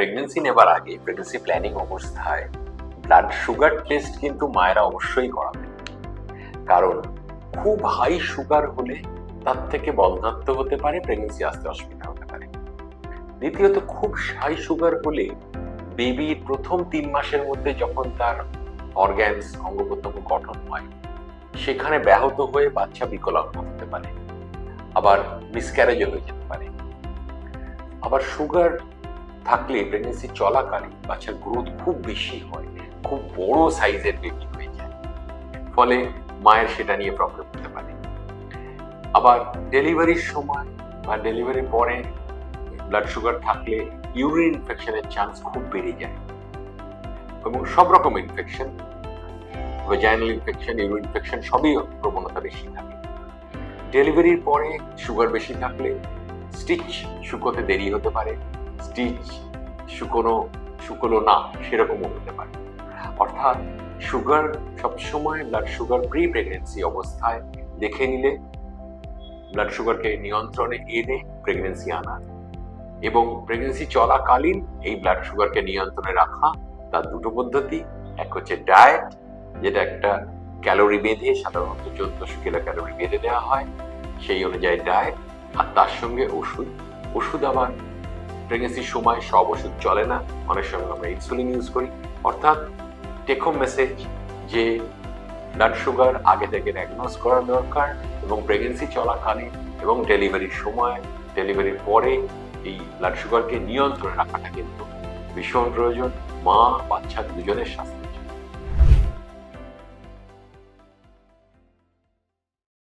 Pregnancy নেবার আগে pregnancy planning অবস্থায় ব্লাড সুগার টেস্ট কিন্তু মায়েরা অবশ্যই করাবে কারণ খুব হাই সুগার হলে তার থেকে বন্ধাত্ম হতে পারে প্রেগনেন্সি আসতে অসুবিধা হতে পারে। দ্বিতীয়ত, খুব হাই সুগার হলে বেবির প্রথম তিন মাসের মধ্যে যখন তার অর্গ্যানস অঙ্গ প্রত্যঙ্গ গঠন হয়, সেখানে ব্যাহত হয়ে বাচ্চা বিকলাঙ্গ হতে পারে। আবার মিসক্যারেজও হয়ে যেতে পারে। আবার সুগার থাকলে প্রেগনেন্সি চলাকালীন বাচ্চার গ্রোথ খুব বেশি হয়, খুব বড় সাইজের বেবি হয়ে যায়। ফলে মায়ের সেটা নিয়ে প্রবলেম হতে পারে। আবার ডেলিভারির সময় বা ডেলিভারির পরে ব্লাড সুগার থাকলে ইউরিন ইনফেকশনের চান্স খুব বেড়ে যায়। এবং সব রকম infection vaginal infection urine infection সবই প্রবণতা বেশি থাকে। ডেলিভারির পরে সুগার বেশি থাকলে স্টিচ শুকোতে দেরি হতে পারে। স্টিচ, শুকোনো, শুকোলো না, সেরকমও হতে পারে। অর্থাৎ সুগার সবসময় ব্লাড সুগার প্রি প্রেগনেন্সি অবস্থায় দেখে নিলে ব্লাড সুগারকে নিয়ন্ত্রণে এনে প্রেগনেন্সি আনা এবং প্রেগনেন্সি চলাকালীন এই ব্লাড সুগারকে নিয়ন্ত্রণে রাখা তার দুটো পদ্ধতি। এক হচ্ছে ডায়েট যেটা একটা ক্যালোরি বেঁধে, সাধারণত চোদ্দশো কিলো ক্যালোরি বেঁধে দেওয়া হয়, সেই অনুযায়ী ডায়েট আর তার সঙ্গে ওষুধ। ওষুধ আবার প্রেগনেন্সির সময় সব ওষুধ চলে না। অনেক সময় আমরা ইনসুলিন ইউজ করি। অর্থাৎ টেক হোম মেসেজ যে ব্লাড সুগার আগে থেকে ডায়াগনোজ করা দরকার এবং প্রেগনেন্সি চলাকালীন এবং ডেলিভারির সময় ডেলিভারির পরে এই ব্লাড সুগারকে নিয়ন্ত্রণে রাখাটা কিন্তু ভীষণ প্রয়োজন। মা, বাচ্চা দুজনের স্বাস্থ্য